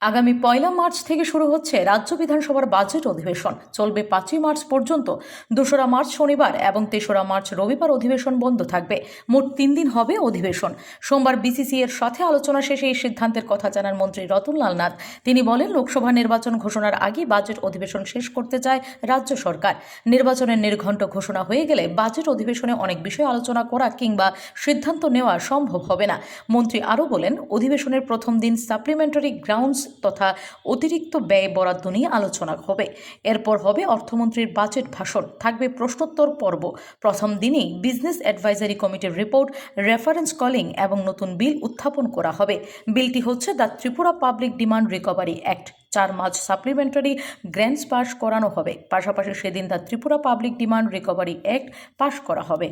আগামী পয়লা মার্চ থেকে শুরু হচ্ছে রাজ্য বিধানসভার বাজেট অধিবেশন। চলবে পাঁচই মার্চ পর্যন্ত। দোসরা মার্চ শনিবার এবং তেসরা মার্চ রবিবার অধিবেশন বন্ধ থাকবে। মোট তিন দিন হবে অধিবেশন। সোমবার বিসিসি এর সাথে আলোচনা শেষে এই সিদ্ধান্তের কথা জানান মন্ত্রী রতনলাল নাথ। তিনি বলেন, লোকসভা নির্বাচন ঘোষণার আগে বাজেট অধিবেশন শেষ করতে চায় রাজ্য সরকার। নির্বাচনের নির্ঘণ্ট ঘোষণা হয়ে গেলে বাজেট অধিবেশনে অনেক বিষয় আলোচনা করা কিংবা সিদ্ধান্ত নেওয়া সম্ভব হবে না। মন্ত্রী আরও বলেন, অধিবেশনের প্রথম দিন সাপ্লিমেন্টারি গ্রাউন্ডস তথা অতিরিক্ত ব্যয় বরাদ্দ নিয়ে আলোচনা হবে। এরপর হবে অর্থমন্ত্রীর বাজেট ভাষণ। থাকবে প্রশ্নোত্তর পর্ব। প্রথম দিনেই বিজনেস অ্যাডভাইজারি কমিটির রিপোর্ট, রেফারেন্স কলিং এবং নতুন বিল উত্থাপন করা হবে। বিলটি হচ্ছে the Tripura public demand recovery act. চার মার্চ সাপ্লিমেন্টারি গ্র্যান্ডস পাস করানো হবে। পাশাপাশি সেদিন the Tripura public demand recovery act pass করা হবে।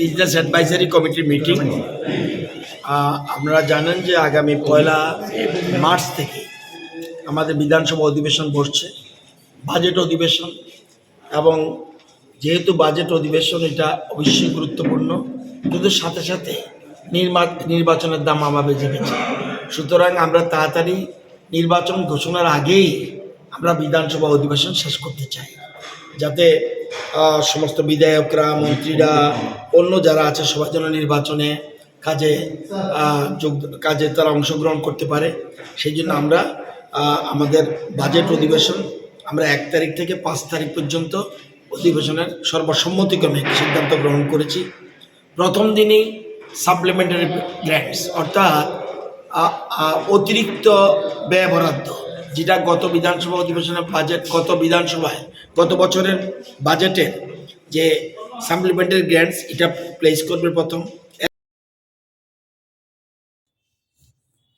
বিজনেস অ্যাডভাইজারি কমিটির মিটিং। আপনারা জানেন যে আগামী পয়লা মার্চ থেকে আমাদের বিধানসভা অধিবেশন বসছে, বাজেট অধিবেশন, এবং যেহেতু বাজেট অধিবেশন, এটা অবশ্যই গুরুত্বপূর্ণ। কিন্তু সাথে সাথে নির্মা, নির্বাচনের দাম আমা বেজে গেছে। সুতরাং আমরা তাড়াতাড়ি নির্বাচন ঘোষণার আগেই আমরা বিধানসভা অধিবেশন শেষ করতে চাই। যাতে সমস্ত বিধায়করা, মন্ত্রীরা, অন্য যারা আছে সবাই যেন নির্বাচনে কাজে যোগ, কাজে তারা অংশগ্রহণ করতে পারে। সেই জন্য আমরা আমাদের বাজেট অধিবেশন আমরা এক তারিখ থেকে পাঁচ তারিখ পর্যন্ত অধিবেশনের সর্বসম্মতিক্রমে একটি সিদ্ধান্ত গ্রহণ করেছি। প্রথম দিনই সাপ্লিমেন্টারি গ্র্যান্টস অর্থাৎ অতিরিক্ত ব্যয় বরাদ্দ, যেটা গত বিধানসভা অধিবেশনের বাজেট গত বিধানসভায়, গত বছরের বাজেটের যে সাপ্লিমেন্টারি গ্র্যান্টস এটা প্লেস করবে প্রথম।